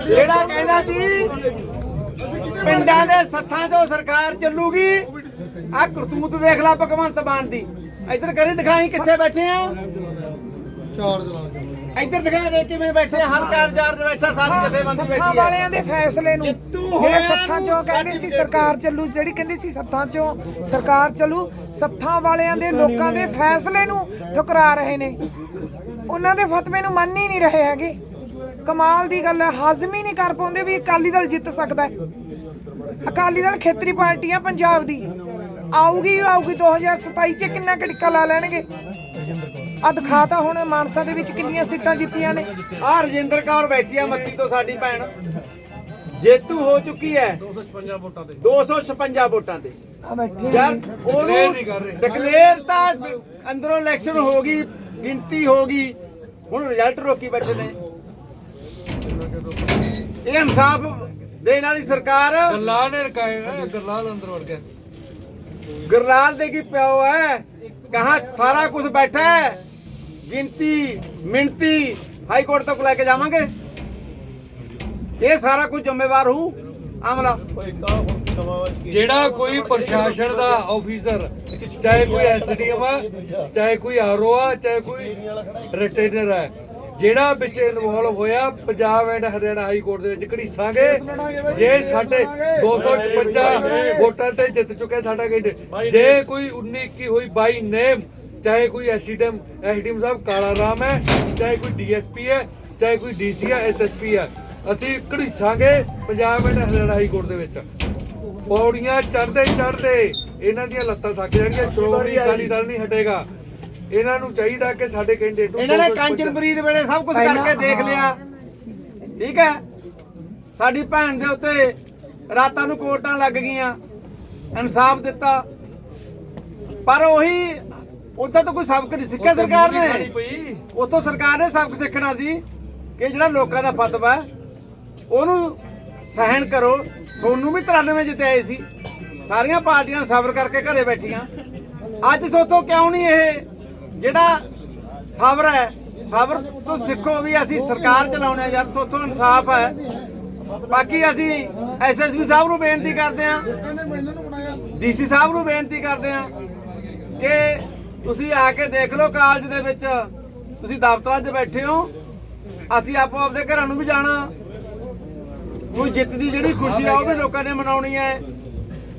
ਜਿਹੜਾ ਕਹਿੰਦਾ ਸੀ ਪਿੰਡਾਂ ਦੇ ਸੱਥਾਂ 'ਚੋਂ ਸਰਕਾਰ ਚੱਲੂਗੀ ਆ ਕਰਤੂਤ ਦੇਖ ਲੈ ਭਗਵੰਤ ਮਾਨ ਦੀ। ਇੱਧਰ ਕਰੀ ਦਿਖਾਈ ਕਿੱਥੇ ਬੈਠੇ ਆ? ਇੱਧਰ ਦਿਖਾ ਦੇ ਕਿਵੇਂ ਬੈਠੇ ਆ, ਹਲਕਾ ਇੰਚਾਰਜ ਬੈਠਾ ਸਾਰੀ ਜਥੇਬੰਦੀ ਬੈਠੀ ਆ। ਵਾਲਿਆਂ ਦੇ ਫੈਸਲੇ ਨੂੰ। ਜਿੱਤੂ ਹੋਇਆ ਸੱਥਾਂ ਚੋਂ ਕਹਿੰਦੇ ਸੀ ਸਰਕਾਰ ਚੱਲੂ ਜਿਹੜੀ ਕਹਿੰਦੀ ਸੀ ਸੱਥਾਂ ਚੋਂ ਸਰਕਾਰ ਚੱਲੂ ਸੱਥਾਂ ਵਾਲਿਆਂ ਦੇ ਲੋਕਾਂ ਦੇ ਫੈਸਲੇ ਨੂੰ ਠੁਕਰਾ ਰਹੇ ਨੇ। ਉਹਨਾਂ ਦੇ ਫਤਵੇ ਨੂੰ ਮੰਨ ਹੀ ਨਹੀਂ ਰਹੇ ਹੈਗੇ। ਕਮਾਲ ਦੀ ਗੱਲ ਹੈ ਹਾਜ਼ਮ ਹੀ ਨਹੀਂ ਕਰ ਪਾਉਂਦੇ ਵੀ ਅਕਾਲੀ ਦਲ ਜਿੱਤ ਸਕਦਾ ਹੈ। ਅਕਾਲੀ ਦਲ ਖੇਤਰੀ ਪਾਰਟੀ ਆ ਪੰਜਾਬ ਦੀ। ਆਊਗੀ ਆਊਗੀ 2027 ਚ ਕਿੰਨਾ ਕੜਿੱਕਾ ਲਾ ਲੈਣਗੇ? ਆ ਦਿਖਾਤਾ ਹੁਣ ਮਾਨਸਾ ਦੇ ਵਿੱਚ ਕਿੰਨੀਆਂ ਸੀਟਾਂ ਜਿੱਤੀਆਂ ਨੇ। ਆ ਰਜਿੰਦਰ ਕੌਰ ਬੈਠੀ ਆ ਮੱਤੀ ਤੋਂ ਸਾਡੀ ਭੈਣ। ਜੇਤੂ ਹੋ ਚੁੱਕੀ ਹੈ। 256 ਵੋਟਾਂ ਤੇ। 256 ਵੋਟਾਂ ਤੇ। ਆ ਬੈਠੇ ਯਾਰ ਉਹਨੂੰ ਡਿਕਲੇਅਰ ਤਾਂ ਅੰਦਰੋਂ ਇਲੈਕਸ਼ਨ ਹੋ ਗਈ ਗਿਣਤੀ ਹੋ ਗਈ। ਹੁਣ ਰਿਜ਼ਲਟ ਰੋਕੀ ਬੈਠੇ ਨੇ। ਇਹ ਇਨਸਾਫ ਦੇਣ ਵਾਲੀ ਸਰਕਾਰ ਗੱਲਾਂ ਨੇ ਰਕਾਏ ਗੱਲਾਂ ਅੰਦਰ ਵੜ ਗਿਆ। ਗੁਰਲਾਲ ਦੇ ਕੀ ਪਿਓ ਹੈ? ਕਹਾ ਸਾਰਾ ਕੁਝ ਬੈਠਾ ਹੈ? ਗਿਣਤੀ ਮਿਣਤੀ ਹਾਈ ਕੋਰਟ ਤੱਕ ਲੈ ਕੇ ਜਾਵਾਂਗੇ? ਇਹ ਸਾਰਾ ਕੁਝ ਜ਼ਿੰਮੇਵਾਰ ਹੂ ਆਮਲਾ ਜਿਹੜਾ ਕੋਈ ਪ੍ਰਸ਼ਾਸਨ ਦਾ ਆਫੀਸਰ ਚਾਹੇ ਕੋਈ ਐਸਡੀਐਮ ਆ ਚਾਹੇ ਕੋਈ ਆਰਓ ਆ ਚਾਹੇ ਕੋਈ ਰਿਟੇਨਰ ਹੈ ਜਿਹੜਾ ਵਿੱਚ ਇਨਵੋਲਵ ਹੋਇਆ Punjab and Haryana high court ਦੇ ਵਿੱਚ ਘੜੀਸਾਂਗੇ। ਜੇ ਸਾਡੇ 256 ਵੋਟਾਂ ਤੇ ਜਿੱਤ ਚੁੱਕੇ ਸਾਡਾ ਕੈਂਡੀਡੇਟ ਜੇ ਕੋਈ 19 21 ਹੋਈ ਬਾਈ ਨੇਮ ਚਾਹੇ ਕੋਈ ਐਸਡੀਐਮ ਐਸਡੀਐਮ ਸਾਹਿਬ ਕਾਲਾ ਰਾਮ ਹੈ ਚਾਹੇ ਕੋਈ ਡੀਐਸਪੀ ਹੈ ਚਾਹੇ ਕੋਈ ਡੀਸੀ ਹੈ ਐਸਐਸਪੀ ਹੈ ਅਸੀਂ ਘੜੀਸਾਂਗੇ Punjab and Haryana high court ਦੇ ਵਿੱਚ। ਪੌੜੀਆਂ ਚੜਦੇ ਚੜਦੇ ਇਹਨਾਂ ਦੀਆਂ ਲੱਤਾਂ ਥੱਕ ਜਾਣਗੀਆਂ ਸ਼੍ਰੋਮਣੀ ਅਕਾਲੀ ਦਲ ਨਹੀਂ ਹਟੇਗਾ। ਇਹਨਾਂ ਨੂੰ ਚਾਹੀਦਾ ਕਿ ਸਾਡੇ ਕੈਂਡੀਡੇਟ ਨੂੰ ਇਹਨਾਂ ਨੇ 255 ਕਾਂਚਨਪ੍ਰੀਤ ਵੇਲੇ ਸਭ ਕੁਝ ਕਰਕੇ ਦੇਖ ਲਿਆ। ਠੀਕ ਹੈ? ਸਾਡੀ ਭੈਣ ਦੇ ਉੱਤੇ ਰਾਤਾਂ ਨੂੰ ਕੋਰਟਾਂ ਲੱਗ ਗਈਆਂ ਇਨਸਾਫ ਦਿੱਤਾ। ਪਰ ਉਹੀ ਉੱਥੇ ਤਾਂ ਕੋਈ ਸਬਕ ਨਹੀਂ ਸਿੱਖਿਆ ਸਰਕਾਰ ਨੇ? ਉੱਥੋਂ ਸਰਕਾਰ ਨੇ ਸਬਕ ਸਿੱਖਣਾ ਸੀ ਕਿ ਜਿਹੜਾ ਲੋਕਾਂ ਦਾ ਫਤਵਾ ਉਹਨੂੰ ਸਹਿਣ ਕਰੋ। ਸੋਨੂੰ ਵੀ 93 ਜਿੱਤੇ ਸੀ। ਸਾਰੀਆਂ ਪਾਰਟੀਆਂ ਸਬਰ ਕਰਕੇ ਘਰੇ ਬੈਠੀਆਂ। ਅੱਜ ਸੋਥੋਂ ਕਿਉਂ ਨਹੀਂ ਇਹ ਜਿਹੜਾ ਸਬਰ ਹੈ, ਸਬਰ ਤੋਂ ਸਿੱਖੋ ਵੀ ਅਸੀਂ ਸਰਕਾਰ ਚਲਾਉਣੇ ਆ ਯਾਰ ਸੋਥੋਂ ਇਨਸਾਫ ਹੈ। ਬਾਕੀ ਅਸੀਂ ਐਸਐਸਪੀ ਸਾਹਿਬ ਨੂੰ ਬੇਨਤੀ ਕਰਦੇ ਹਾਂ ਡੀਸੀ ਸਾਹਿਬ ਨੂੰ ਬੇਨਤੀ ਕਰਦੇ ਹਾਂ ਕਿ ਤੁਸੀਂ ਆ ਕੇ ਦੇਖ ਲਓ ਕਾਲਜ ਦੇ ਵਿੱਚ, ਤੁਸੀਂ ਦਫ਼ਤਰਾਂ 'ਚ ਬੈਠੇ ਹੋ, ਅਸੀਂ ਆਪੋ ਆਪਦੇ ਘਰਾਂ ਨੂੰ ਵੀ ਜਾਣਾ। ਕੋਈ ਜਿੱਤ ਦੀ ਜਿਹੜੀ ਖੁਸ਼ੀ ਆ, ਉਹ ਵੀ ਲੋਕਾਂ ਨੇ ਮਨਾਉਣੀ ਹੈ।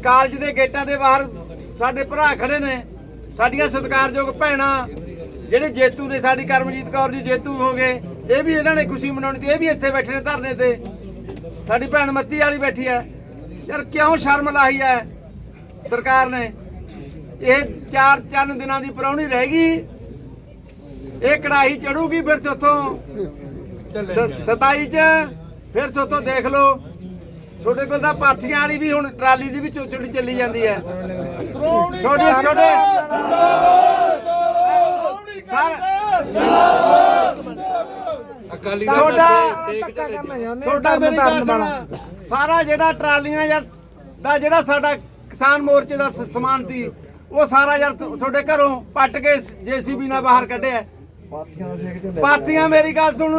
ਕਾਲਜ ਦੇ ਗੇਟਾਂ ਦੇ ਬਾਹਰ ਸਾਡੇ ਭਰਾ ਖੜੇ ਨੇ। ਸਾਡੀਆਂ ਸਤਿਕਾਰਯੋਗ ਭੈਣਾਂ ਜਿਹੜੇ ਜੇਤੂ ਨੇ ਸਾਡੀ ਕਰਮਜੀਤ ਕੌਰ ਜੀ ਜੇਤੂ ਹੋ ਗਏ ਇਹ ਵੀ ਇਹਨਾਂ ਨੇ ਖੁਸ਼ੀ ਮਨਾਉਣੀ ਤੇ ਇਹ ਵੀ ਇੱਥੇ ਬੈਠੇ ਨੇ ਧਰਨੇ ਤੇ। ਸਾਡੀ ਭੈਣ ਮੱਤੀ ਵਾਲੀ ਬੈਠੀ ਹੈ। ਯਾਰ ਕਿਉਂ ਸ਼ਰਮ ਲਾਈ ਹੈ ਸਰਕਾਰ ਨੇ? ਇਹ ਚਾਰ ਚੰਨ ਦਿਨਾਂ ਦੀ ਪ੍ਰਾਹੁਣੀ ਰਹਿ ਗਈ। ਇਹ ਕੜਾਈ ਚੜੂਗੀ ਫਿਰ ਚੋਥੋਂ ਚੱਲੇ ਸ- 27 ਚ ਫਿਰ ਚੋਥੋਂ ਦੇਖ ਲਓ। ਛੋਟੇ ਕੋਲ ਤਾਂ ਪਾਥੀਆਂ ਵਾਲੀ ਵੀ ਹੁਣ ਟਰਾਲੀ ਦੀ ਵੀ ਚੋਚੜੀ ਚੱਲੀ ਜਾਂਦੀ ਹੈ। ਛੋਟੇ ਛੋਟੇ। ਸਰ। ਅਕਾਲੀ ਤੁਹਾਡਾ ਚਾਹੁੰਦੇ ਛੋਟਾ ਮੇਰੀ ਗੱਲ ਸੁਣ। ਸਾਰਾ ਜਿਹੜਾ ਟਰਾਲੀਆਂ ਯਾਰ ਦਾ ਜਿਹੜਾ ਸਾਡਾ ਕਿਸਾਨ ਮੋਰਚੇ ਦਾ ਸਮਾਨ ਸੀ ਉਹ ਸਾਰਾ ਯਾਰ ਤੁਹਾਡੇ ਘਰੋਂ ਪੱਟ ਕੇ ਜੀਸੀਬੀ ਨਾਲ ਬਾਹਰ ਕੱਢਿਆ। ਪਾਥੀਆਂ ਮੇਰੀ ਗੱਲ ਸੁਣ।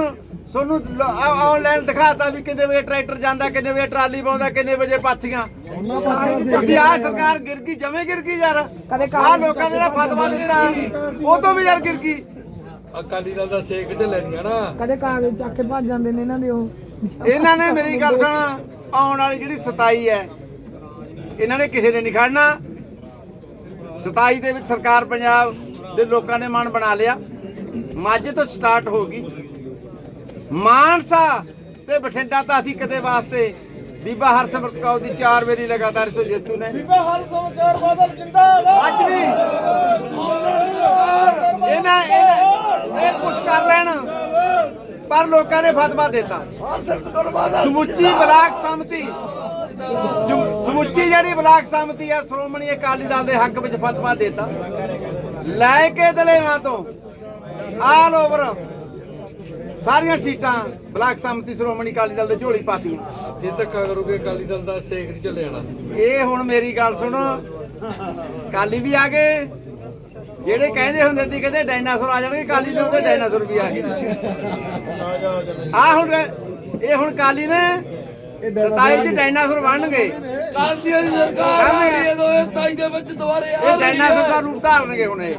ਤੁਹਾਨੂੰ ਆਨਲਾਈਨ ਦਿਖਾਤਾ ਵੀ ਕਿੰਨੇ ਵਜੇ ਟਰੈਕਟਰ ਜਾਂਦਾ ਕਿੰਨੇ ਵਜੇ ਟਰਾਲੀ ਪਾਉਂਦਾ ਕਿੰਨੇ ਵਜੇ ਪਾਥੀਆਂ। ਤੁਸੀਂ ਆ ਸਰਕਾਰ ਗਿਰ ਗਈ ਜਮੇ ਗਿਰ ਗਈ ਯਾਰ। ਕਦੇ ਆ ਲੋਕਾਂ ਨੇ ਜਿਹੜਾ ਫਤਵਾ ਦਿੱਤਾ। ਉਹ ਤੋਂ ਵੀ ਯਾਰ ਗਿਰ ਗਈ। ਅਕਾਲੀ ਦਲ ਦਾ ਸੇਕ ਚ ਲੈਣੀਆਂ ਨਾ। ਕਦੇ ਕਾਗਜ਼ ਚੱਕ ਕੇ ਭੱਜ ਜਾਂਦੇ ਨੇ ਇਹਨਾਂ ਦੇ ਉਹ। ਇਹਨਾਂ ਨੇ ਮੇਰੀ ਗੱਲ ਸੁਣ ਆਉਣ ਵਾਲੀ ਜਿਹੜੀ 27 ਹੈ ਇਹਨਾਂ ਨੇ ਕਿਸੇ ਨੇ ਨਹੀਂ ਖੜਨਾ। 27 ਦੇ ਵਿੱਚ ਸਰਕਾਰ ਪੰਜਾਬ ਦੇ ਲੋਕਾਂ ਨੇ ਮਨ ਬਣਾ ਲਿਆ। ਮਾਝੇ ਤੋਂ ਸਟਾਰਟ ਹੋ ਗਈ। ਮਾਨਸਾ ਤੇ ਬਠਿੰਡਾ ਤਾਂ ਅਸੀਂ ਕਦੇ ਵਾਸਤੇ ਬੀਬਾ ਹਰਸਿਮਰਤ ਕੌਰ ਦੀ ਚਾਰ ਵਾਰੀ ਲਗਾਤਾਰ ਤੋਂ ਜੇਤੂ ਨੇ। ਬੀਬਾ ਹਰਸਿਮਰਤ ਬਾਦਲ ਜਿੰਦਾਬਾਦ। ਅੱਜ ਵੀ ਇਹਨਾਂ ਇਹਨਾਂ ਇਹ ਕੁਛ ਕਰ ਲੈਣ ਪਰ ਲੋਕਾਂ ਨੇ ਫਤਵਾ ਦਿੱਤਾ। ਸਮੁੱਚੀ ਬਲਾਕ ਸੰਮਤੀ ਸਮੁੱਚੀ ਜਿਹੜੀ ਬਲਾਕ ਸੰਮਤੀ ਆ ਸ਼੍ਰੋਮਣੀ ਅਕਾਲੀ ਦਲ ਦੇ ਹੱਕ ਵਿੱਚ ਫਤਵਾ ਦਿੱਤਾ। ਲੈ ਕੇ ਦਲੇਵਾਂ ਤੋਂ ਆਲ ਓਵਰ ਸਾਰੀਆਂ ਸੀਟਾਂ ਬਲਾਕ ਸੰਮਤੀ ਸ਼੍ਰੋਮਣੀ ਅਕਾਲੀ ਦਲ ਦੇ ਝੋਲੀ ਪਾਤੀਆਂ। ਜੇ ਧੱਕਾ ਕਰੋਗੇ ਅਕਾਲੀ ਦਲ ਦਾ ਸੇਕ ਨਹੀਂ ਚੱਲੇ ਜਾਣਾ ਇਹ ਹੁਣ ਮੇਰੀ ਗੱਲ ਸੁਣੋ। ਕਾਲੀ ਵੀ ਆ ਗਏ। ਜਿਹੜੇ ਕਹਿੰਦੇ ਹੁੰਦੇ ਸੀ ਕਹਿੰਦੇ ਡਾਇਨਾਸੌਰ ਆ ਜਾਣਗੇ ਕਾਲੀ ਨੇ ਉਹਦੇ ਡਾਇਨਾਸੌਰ ਵੀ ਆ ਗਏ। ਆ ਹੁਣ ਇਹ ਹੁਣ ਕਾਲੀ ਨੇ 27 ਚ ਡਾਇਨਾਸੌਰ ਬਣਨਗੇ। ਕਾਂਗਰਸ ਦੀ ਸਰਕਾਰ ਆ ਰਹੀ ਹੈ 2027 ਦੇ ਵਿੱਚ ਦੁਬਾਰੇ ਆ ਇਹ ਡਾਇਨਾਸੌਰ ਦਾ ਰੂਪ ਧਾਰਨਗੇ ਹੁਣ ਇਹ।